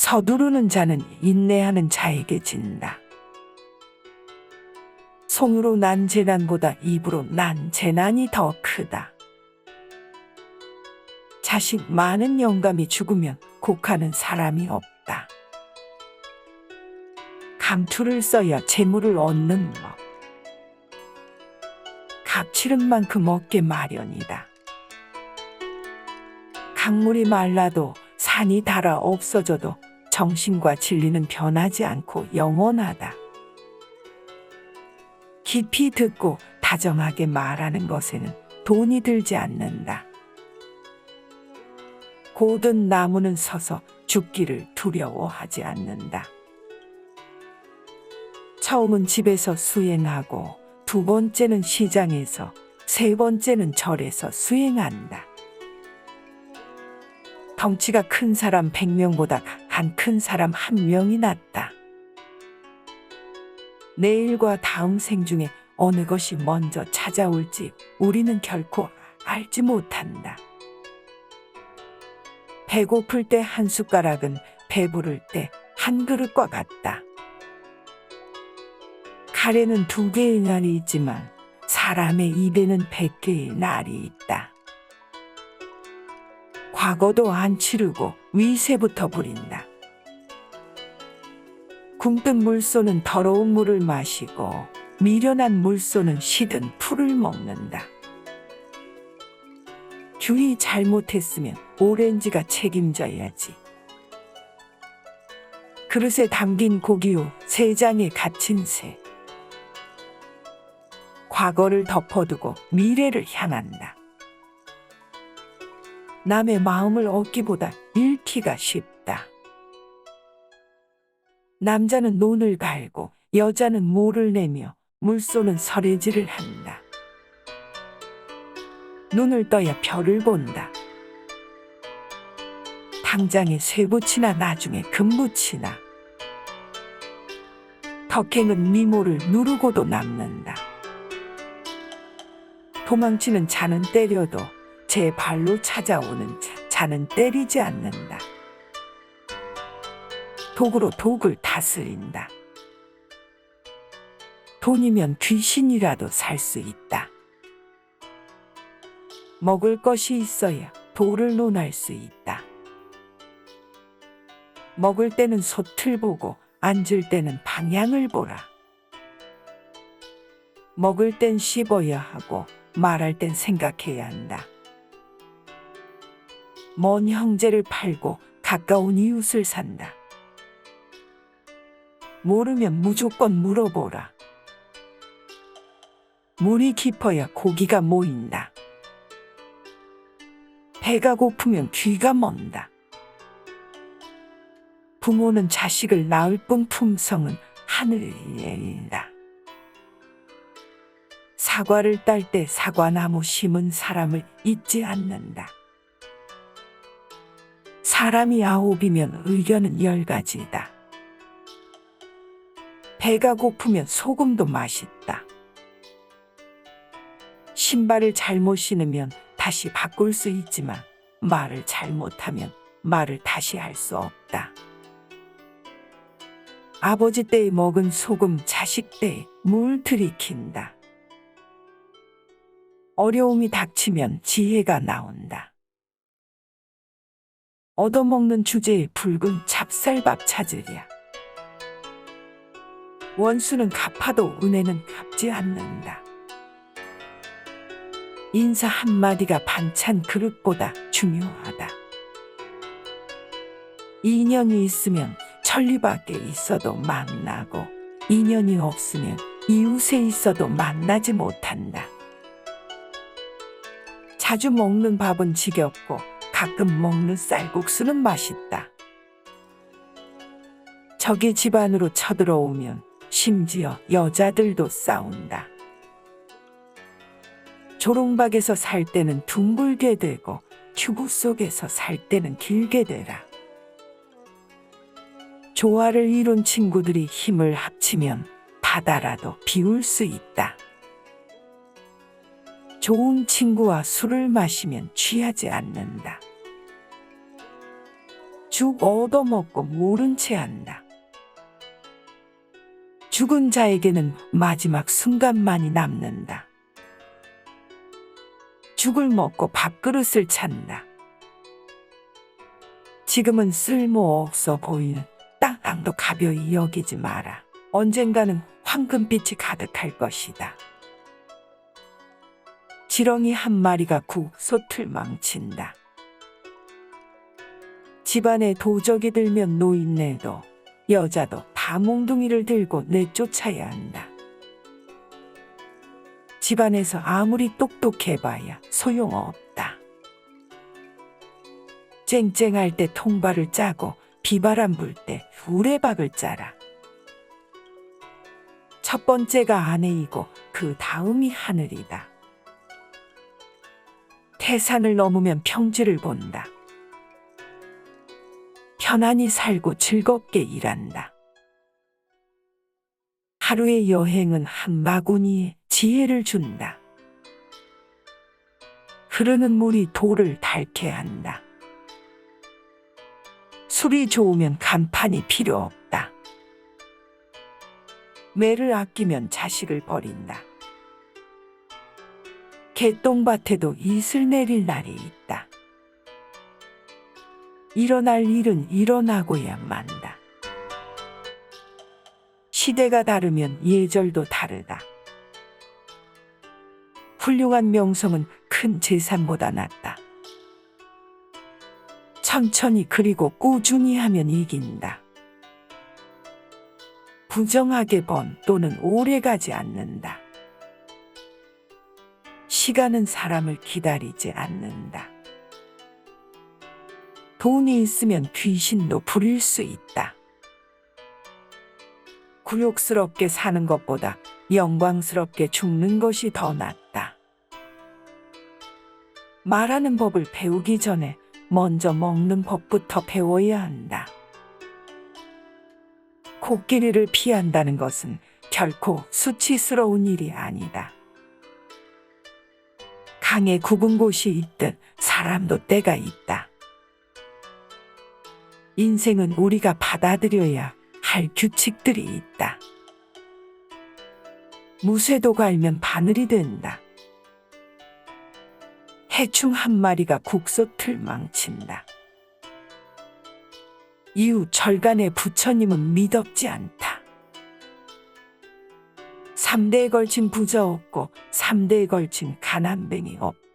서두르는 자는 인내하는 자에게 진다. 손으로 난 재난보다 입으로 난 재난이 더 크다. 자식 많은 영감이 죽으면 곡하는 사람이 없다. 감투를 써야 재물을 얻는 법. 값치른 만큼 얻게 마련이다. 강물이 말라도 산이 닳아 없어져도 정신과 진리는 변하지 않고 영원하다. 깊이 듣고 다정하게 말하는 것에는 돈이 들지 않는다. 고든 나무는 서서 죽기를 두려워하지 않는다. 처음은 집에서 수행하고 두 번째는 시장에서 세 번째는 절에서 수행한다. 덩치가 큰 사람 100명보다 간큰 사람 한 명이 낫다. 내일과 다음 생 중에 어느 것이 먼저 찾아올지 우리는 결코 알지 못한다. 배고플 때 한 숟가락은 배부를 때 한 그릇과 같다. 칼에는 두 개의 날이 있지만 사람의 입에는 백 개의 날이 있다. 과거도 안 치르고 위세부터 부린다. 굶뜬 물소는 더러운 물을 마시고 미련한 물소는 시든 풀을 먹는다. 균이 잘못했으면 오렌지가 책임져야지. 그릇에 담긴 고기요 세 장에 갇힌 새. 과거를 덮어두고 미래를 향한다. 남의 마음을 얻기보다 잃기가 쉽다. 남자는 논을 갈고 여자는 모를 내며 물소는 설해질을 한다. 눈을 떠야 별을 본다. 당장에 쇠붙이나 나중에 금붙이나. 덕행은 미모를 누르고도 남는다. 도망치는 자는 때려도 제 발로 찾아오는 자, 자는 때리지 않는다. 독으로 독을 다스린다. 돈이면 귀신이라도 살 수 있다. 먹을 것이 있어야 돌을 논할 수 있다. 먹을 때는 솥을 보고 앉을 때는 방향을 보라. 먹을 땐 씹어야 하고 말할 땐 생각해야 한다. 먼 형제를 팔고 가까운 이웃을 산다. 모르면 무조건 물어보라. 물이 깊어야 고기가 모인다. 배가 고프면 귀가 먼다. 부모는 자식을 낳을 뿐 품성은 하늘이다. 사과를 딸 때 사과나무 심은 사람을 잊지 않는다. 사람이 아홉이면 의견은 열 가지다. 배가 고프면 소금도 맛있다. 신발을 잘못 신으면 다시 바꿀 수 있지만 말을 잘못하면 말을 다시 할 수 없다. 아버지 때에 먹은 소금 자식 때에 물 들이킨다. 어려움이 닥치면 지혜가 나온다. 얻어먹는 주제에 붉은 찹쌀밥 찾으랴. 원수는 갚아도 은혜는 갚지 않는다. 인사 한마디가 반찬 그릇보다 중요하다. 인연이 있으면 천리밖에 있어도 만나고 인연이 없으면 이웃에 있어도 만나지 못한다. 자주 먹는 밥은 지겹고 가끔 먹는 쌀국수는 맛있다. 적이 집 안으로 쳐들어오면 심지어 여자들도 싸운다. 조롱박에서 살 때는 둥글게 되고 튜브 속에서 살 때는 길게 되라. 조화를 이룬 친구들이 힘을 합치면 바다라도 비울 수 있다. 좋은 친구와 술을 마시면 취하지 않는다. 죽 얻어먹고 모른 채 한다. 죽은 자에게는 마지막 순간만이 남는다. 죽을 먹고 밥그릇을 찬다. 지금은 쓸모없어 보이는 땅땅도 가벼이 여기지 마라. 언젠가는 황금빛이 가득할 것이다. 지렁이 한 마리가 국솥을 망친다. 집안에 도적이 들면 노인네도 여자도 다 몽둥이를 들고 내쫓아야 한다. 집안에서 아무리 똑똑해봐야 소용없다. 쨍쨍할 때 통발을 짜고 비바람 불 때 우레박을 짜라. 첫 번째가 아내이고 그 다음이 하늘이다. 태산을 넘으면 평지를 본다. 편안히 살고 즐겁게 일한다. 하루의 여행은 한 바구니에 지혜를 준다. 흐르는 물이 돌을 닳게 한다. 술이 좋으면 간판이 필요 없다. 매를 아끼면 자식을 버린다. 개똥밭에도 이슬 내릴 날이 있다. 일어날 일은 일어나고야 만다. 시대가 다르면 예절도 다르다. 훌륭한 명성은 큰 재산보다 낫다. 천천히 그리고 꾸준히 하면 이긴다. 부정하게 번 또는 오래 가지 않는다. 시간은 사람을 기다리지 않는다. 돈이 있으면 귀신도 부릴 수 있다. 굴욕스럽게 사는 것보다 영광스럽게 죽는 것이 더 낫다. 말하는 법을 배우기 전에 먼저 먹는 법부터 배워야 한다. 코끼리를 피한다는 것은 결코 수치스러운 일이 아니다. 강에 굽은 곳이 있듯 사람도 때가 있다. 인생은 우리가 받아들여야 할 규칙들이 있다. 무쇠도 갈면 바늘이 된다. 해충 한 마리가 국솥을 망친다. 이후 절간의 부처님은 미덥지 않다. 3대에 걸친 부자 없고 3대에 걸친 가난뱅이 없다.